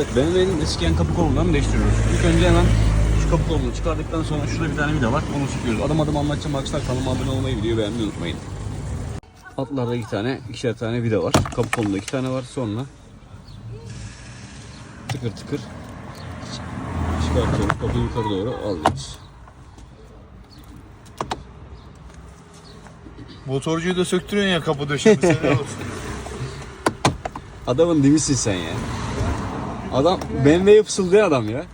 Evet, BMW'nin eskiyen kapı kollarını değiştiriyoruz. İlk önce hemen şu kapı kolunu çıkardıktan sonra şurada bir tane vida var. Onu sıkıyoruz. Adım adım anlatacağım arkadaşlar. Kanalıma abone olmayı, videoyu beğenmeyi unutmayın. Altlarda iki tane, ikişer tane vida var. Kapı kolunda iki tane var. Sonra tıkır tıkır çıkartıyoruz. Kapıyı yukarı doğru alıyoruz. Motorcuyu da söktürüyorsun ya kapı döşemi. Adamın dimisin sen ya. Adam BMW'ye fısıldayan adam ya.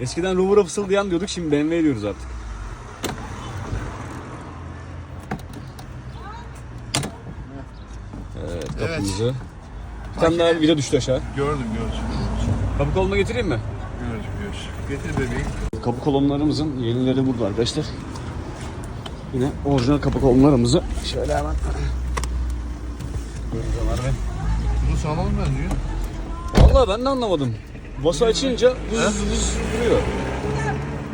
Eskiden Rover'a fısıldayan diyorduk şimdi BMW diyoruz artık. Evet kapımızı. Bir tane daha vida düştü aşağı. Gördüm gördüm. Kapı kolunu getireyim mi? Gördüm gördüm. Getir bebeğim. Kapı kolonlarımızın yenileri burada arkadaşlar. Yine orijinal kapı kolonlarımızı şöyle hemen. Buyurun Ömer Bey. Bunu sağlam benziyor. Vallahi ben de anlamadım. Bası açınca vız vız duruyor.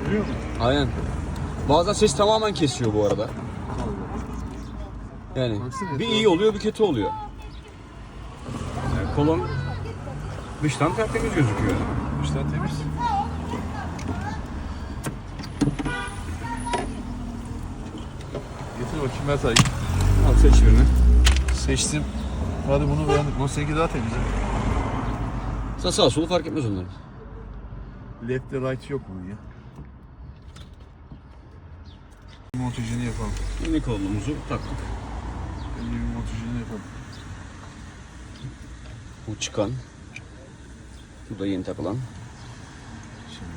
Biliyor musun? Aynen. Bazen ses tamamen kesiyor bu arada. Yani Baksana, bir iyi oluyor bir kötü oluyor. Yani kolon dıştan tertemiz gözüküyor. İşten temiz. Getir bakayım Mert Ali. Al seç birini. Seçtim. Hadi bunu beğendik. Bu seninki daha temiz. Sağ, sağ solu fark etmez onların. Left right yok bunun ya. Montajını yapalım. Yeni kolonumuzu taktık. Önce bir montajını yapalım. Bu çıkan. Bu da yeni takılan. Şimdi.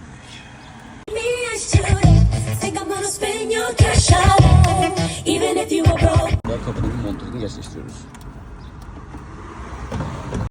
Daha kapının montajını gerçekleştiriyoruz.